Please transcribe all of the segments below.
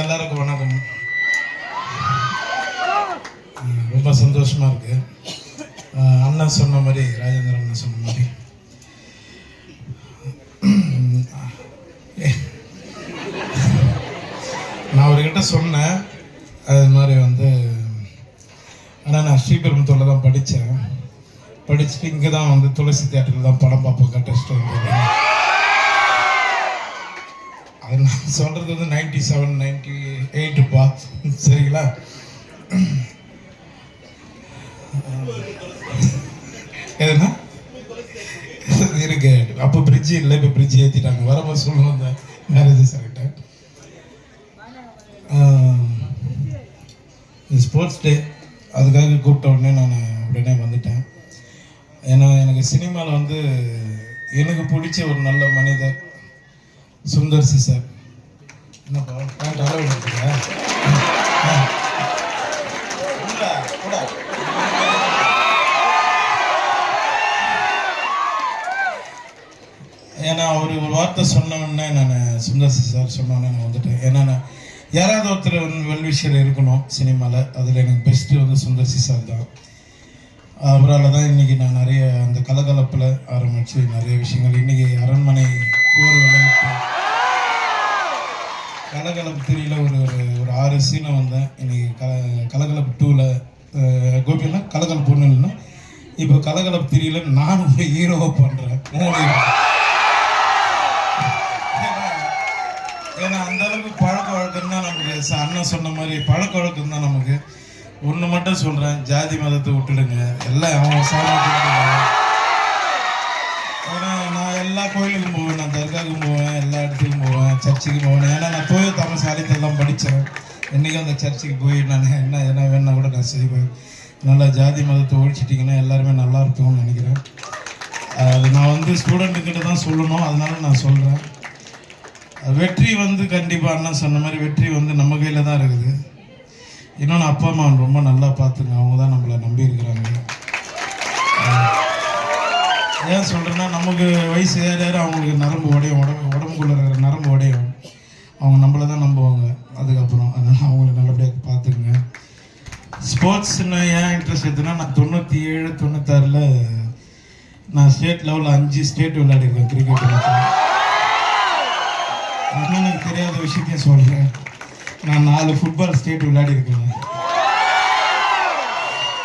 எல்லாருக்கும் வணக்கம். ரொம்ப சந்தோஷமா இருக்கு. அண்ணன் சொன்ன மாதிரி ராஜேந்திர அண்ணன் சொன்ன மாதிரி. நான் அவர்கிட்ட சொன்னேன். அது மாதிரி வந்து ஆனால் நான் ஸ்ரீபெரும்புத்தூரில் தான் படித்தேன். படிச்சுட்டு இங்கே தான் வந்து துளசி தேட்டரில் தான் படம் பார்ப்போம் கட்டஸ்ட்டு வந்து அது நான் சொல்கிறது வந்து நைன்டி செவன் நைன்டி எயிட்டுப்பா சரிங்களா? எதுனா? இருக்கு அப்போ பிரிட்ஜு இல்லை இப்போ பிரிட்ஜ் ஏற்றிட்டாங்க வரப்போ சொல்லணும் இந்த மேரேஜ் சார்கிட்ட ஸ்போர்ட்ஸ் டே அதுக்காக கூப்பிட்ட உடனே நான் உடனே வந்துட்டேன். ஏன்னா எனக்கு சினிமாவில் வந்து எனக்கு பிடிச்ச ஒரு நல்ல மனிதர் சுந்தர் சி சார். என்னப்பா பேண்ட் அளவு ஏன்னா அவர் ஒரு வார்த்தை சொன்ன உடனே நான் சுந்தர் சி சார் சொன்ன உடனே நான் வந்துட்டேன். ஏன்னா நான் யாராவது ஒருத்தர் வந்து வெல்விஷர் இருக்கணும் சினிமாவில் அதில் எனக்கு பெஸ்ட்டு வந்து சுந்தர் சி சார் தான். அவரால் தான் இன்றைக்கி நான் நிறைய அந்த கலகலப்பில் ஆரம்பித்து நிறைய விஷயங்கள். இன்றைக்கி அரண்மனை போர் விளையாட்டு கலகலப்பு திரியில் ஒரு ஒரு ஒரு ஆறு சீனை வந்தேன். இன்னைக்கு கல கலகலப்பு டூவில் கோபினா கலகலப்பு ஒன்று இல்லைன்னா இப்போ கலகலப்பு த்ரீல நான் ஒரு ஹீரோவை பண்ணுறேன் மூணு ஏன்னா அந்த அளவுக்கு பழக்க வழக்கம் தான் நமக்கு. அண்ணன் சொன்ன மாதிரி பழக்க வழக்கம் தான் நமக்கு. ஒன்று மட்டும் சொல்கிறேன் ஜாதி மதத்தை விட்டுடுங்க. எல்லாம் அவன் சாமி ஏன்னா நான் எல்லா கோயிலுக்கும் சர்ச்சுக்கு போனேன் ஏன்னா நான் தூய தமிழ் சாலித்தெல்லாம் படித்தேன். என்றைக்கும் அந்த சர்ச்சுக்கு போய் நான் என்ன என்ன வேணா கூட நான் செய்வேன். நல்லா ஜாதி மதத்தை ஒழிச்சிட்டிங்கன்னா எல்லாருமே நல்லா இருக்கும்னு நினைக்கிறேன். அது நான் வந்து ஸ்டூடெண்ட்டுக்கிட்ட தான் சொல்லணும். அதனால நான் சொல்கிறேன் வெற்றி வந்து கண்டிப்பாக அண்ணா சொன்ன மாதிரி வெற்றி வந்து நம்ம கையில் தான் இருக்குது. இன்னொன்று அப்பா அம்மா ரொம்ப நல்லா பார்த்துங்க. அவங்க தான் நம்மளை நம்பி இருக்கிறாங்க ஏன் சொல்கிறேன்னா நமக்கு வயசு ஏற ஏற அவங்களுக்கு நரம்பு உடையும். உடம்பு உடம்புக்குள்ள இருக்கிற நரம்பு உடையும். அவங்க நம்மளை தான் நம்புவாங்க. அதுக்கப்புறம் அதனால் அவங்கள நல்லபடியாக பார்த்துக்குங்க. ஸ்போர்ட்ஸ்னு ஏன் இன்ட்ரெஸ்ட் எடுத்துன்னா நான் தொண்ணூற்றி ஏழு தொண்ணூத்தாறில் நான் ஸ்டேட் லெவலில் அஞ்சு ஸ்டேட் விளையாடிருக்கேன் கிரிக்கெட் எனக்கு தெரியாத விஷயத்தையும் சொல்கிறேன் நான் நாலு ஃபுட்பால் ஸ்டேட் விளையாடிருக்கேன்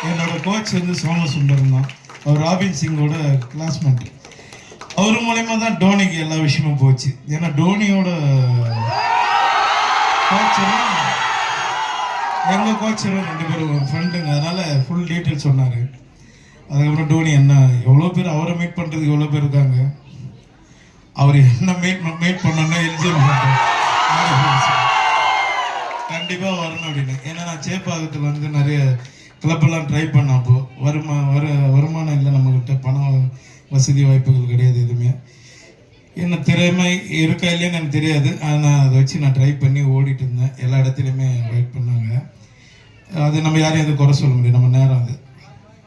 என்னோடய கோச் வந்து சோமசுந்தரம் தான். அவர் ராபின் சிங்கோட கிளாஸ்மேட் அவர் மூலயமா தான் டோனிக்கு எல்லா விஷயமும் போச்சு. ஏன்னா டோனியோட கோச்சரும் எங்கள் கோச்சரும் ரெண்டு பேரும் ஃப்ரெண்டுங்க அதனால் ஃபுல் டீட்டெயில் சொன்னார். அதுக்கப்புறம் டோனி என்ன எவ்வளோ பேர் அவரை மீட் பண்ணுறதுக்கு எவ்வளோ பேர் இருக்காங்க? அவர் என்ன மீட் மீட் பண்ணோன்னா எலிஜிபிள் கண்டிப்பாக வரணும் அப்படின்னு. ஏன்னா நான் சேப்பாக்கத்தில் வந்து நிறைய கிளப்பெல்லாம் ட்ரை பண்ண அப்போது வருமா வர வருமானம் இல்லை நம்மக்கிட்ட பணம் வசதி வாய்ப்புகள் கிடையாது எதுவுமே. என்ன திறமை இருக்கா இல்லையான்னு எனக்கு தெரியாது. ஆனால் அதை வச்சு நான் ட்ரை பண்ணி ஓடிட்டு இருந்தேன். எல்லா இடத்துலையுமே வெயிட் பண்ணாங்க. அது நம்ம யாரையும் எதுவும் குறை சொல்ல முடியும் நம்ம நேரம் அது.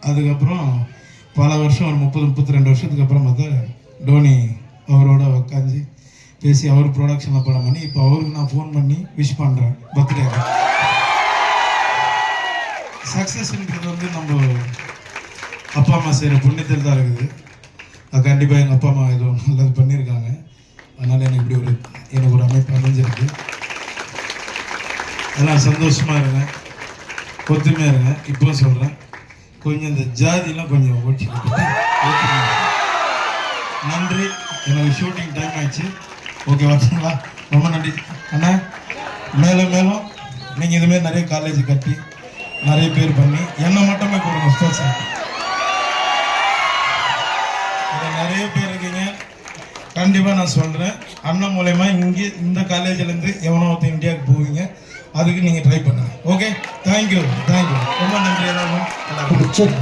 அதுக்கப்புறம் பல வருஷம் ஒரு முப்பது முப்பத்தி ரெண்டு வருஷத்துக்கு அப்புறம் பார்த்தா டோனி அவரோட உட்காந்து பேசி அவர் ப்ரொடக்ஷனில் படம் பண்ணி இப்போ அவருக்கு நான் ஃபோன் பண்ணி விஷ் பண்ணுறேன் பர்த்டே சக்ஸஸ்ன்றது வந்து நம்ம அப்பா அம்மா செய்கிற புண்ணியத்தில் தான் இருக்குது. அது கண்டிப்பாக எங்கள் அப்பா அம்மா எதுவும் நல்லது பண்ணியிருக்காங்க. அதனால் எனக்கு இப்படி ஒரு எனக்கு ஒரு அமைப்பு அமைஞ்சிருக்கு. எல்லாம் சந்தோஷமாக இருங்க ஒத்துமையாக இருங்க இப்போ சொல்கிறேன் கொஞ்சம் இந்த ஜாதிலாம் கொஞ்சம் ஓட்டி நன்றி. எனக்கு ஷூட்டிங் டைம் ஆயிடுச்சு. ஓகே வரட்டுங்களா ரொம்ப நன்றி. அண்ணா மேலும் மேலும் நீங்கள் இதுமாரி நிறைய காலேஜ் கட்டி நிறைய பேர் பண்ணி என்னை மட்டுமே கொடுங்க ஸ்போர்ட்ஸ் நிறைய பேர் இருக்கீங்க. கண்டிப்பாக நான் சொல்கிறேன் அண்ணன் மூலயமா இங்கே இந்த காலேஜ்லேருந்து எவனோ ஒருத்தர் இந்தியாவுக்கு போவீங்க. அதுக்கு நீங்கள் ட்ரை பண்ணுங்கள் ஓகே தேங்க்யூ தேங்க்யூ ரொம்ப நன்றி எல்லாரும் எல்லாருக்கும். சரி